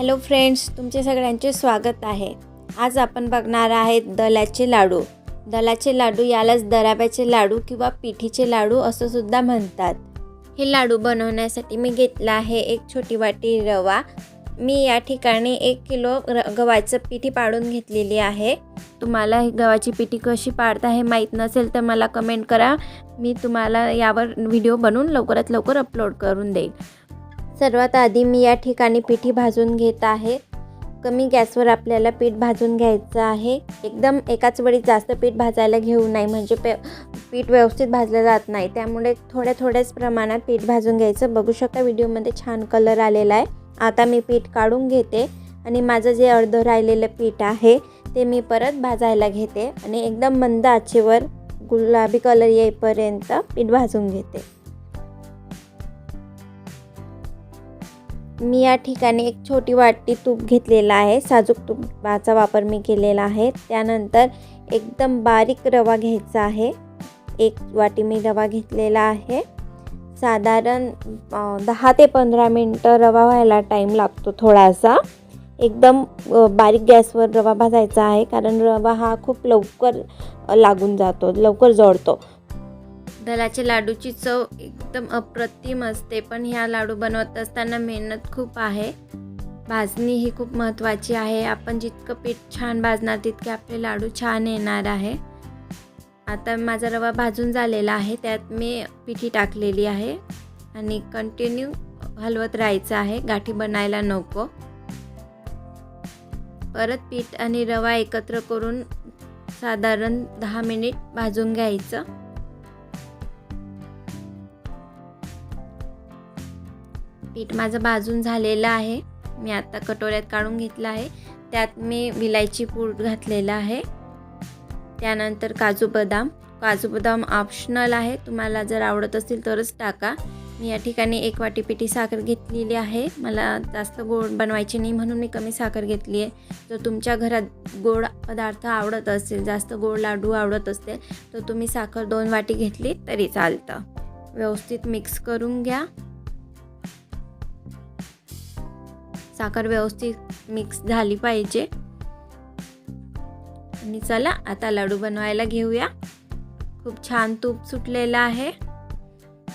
Hello friends तुमचे सगळ्यांचे स्वागत आहे. आज आपण बघणार आहेत दलाचे लाडू. दलाचे लाडू यालाच दराब्याचे लाडू किंवा पिठीचे लाडू असं सुद्धा म्हणतात. हे लाडू बनवण्यासाठी मी घेतला आहे एक छोटी वाटी रवा. मी या ठिकाणी एक किलो र गव्हाचं पिठी पाडून घेतलेली आहे. तुम्हाला गव्हाची पिठी कशी पाडता हे माहीत नसेल तर मला कमेंट करा. मी तुम्हाला यावर व्हिडिओ बनवून लवकरात लवकर अपलोड करून देईन सर्वात आधी मी या ठिकाणी पिठी भाजून घेत आहे. कमी गॅसवर आपल्याला पीठ भाजून घ्यायचं आहे. एकदम एकाच वेळी जास्त पीठ भाजायला घेऊ नाही म्हणजे पे पीठ व्यवस्थित भाजलं जात नाही. त्यामुळे थोड्या थोड्याच प्रमाणात पीठ भाजून घ्यायचं. बघू शकता व्हिडिओमध्ये छान कलर आलेला आहे. आता मी पीठ काढून घेते आणि माझं जे अर्धं राहिलेलं पीठ आहे ते मी परत भाजायला घेते आणि एकदम मंद आचेवर गुलाबी कलर येईपर्यंत पीठ भाजून घेते. मी या ठिकाणी एक छोटी वाटी तूप घेतलेला आहे. साजूक तुपाचा वापर मी केलेला आहे. त्यानंतर एकदम बारीक रवा घ्यायचा आहे. एक वाटी मी रवा घेतलेला आहे. साधारण दहा ते पंधरा मिनटं रवा व्हायला टाईम लागतो थोडासा. एकदम बारीक गॅसवर रवा भाजायचा आहे. कारण रवा हा खूप लवकर लागून जातो लवकर जळतो. दलाचे लाडूची चव एकदम अप्रतिम असते पण ह्या लाडू बनवत असताना मेहनत खूप आहे. भाजणी ही खूप महत्त्वाची आहे. आपण जितकं पीठ छान भाजणार तितके आपले लाडू छान येणार आहे. आता माझा रवा भाजून झालेला आहे. त्यात मी पिठी टाकलेली आहे आणि कंटिन्यू हलवत राहायचं आहे. गाठी बनायला नको. परत पीठ आणि रवा एकत्र करून साधारण दहा मिनिट भाजून घ्यायचं. पीठ माझं भाजून झालेलं आहे. मी आता कटोऱ्यात काढून घेतलं आहे. त्यात मी विलायची पूड घातलेला आहे. त्यानंतर काजू बदाम. काजू बदाम ऑप्शनल आहे. तुम्हाला जर आवडत असेल तरच टाका. मी या ठिकाणी एक वाटी पिठी साखर घेतलेली आहे. मला जास्त गोड बनवायची नाही म्हणून मी कमी साखर घेतली आहे. जर तुमच्या घरात गोड पदार्थ आवडत असेल जास्त गोड लाडू आवडत असतील तर तुम्ही साखर दोन वाटी घेतली तरी चालतं. व्यवस्थित मिक्स करून घ्या. साखर व्यवस्थित मिक्स झाली पाहिजे. आणि चला आता लाडू बनवायला घेऊया. खूप छान तूप सुटलेलं आहे.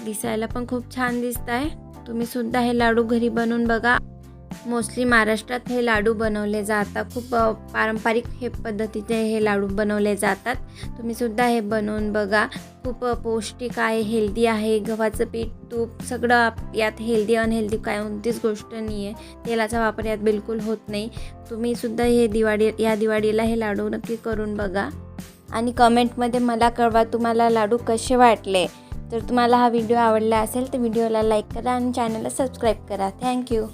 दिसायला पण खूप छान दिसत आहे तुम्ही सुद्धा हे लाडू घरी बनवून बघा. मोस्टली महाराष्ट्रात हे लाडू बनवले जातात. खूप पारंपरिक हे पद्धतीचे हे लाडू बनवले जातात. तुम्हीसुद्धा हे बनवून बघा. खूप पौष्टिक आहे हेल्दी आहे. गव्हाचं पीठ तूप सगळं आप यात हेल्दी अनहेल्दी काय कोणतीच गोष्ट नाही आहे तेलाचा वापर यात बिलकुल होत नाही. तुम्हीसुद्धा हे दिवाळी या दिवाळीला हे लाडू नक्की करून बघा. आणि कमेंटमध्ये मला कळवा तुम्हाला लाडू कसे वाटले. जर तुम्हाला हा व्हिडिओ आवडला असेल तर व्हिडिओला लाईक करा आणि चॅनलला सबस्क्राईब करा. थँक्यू.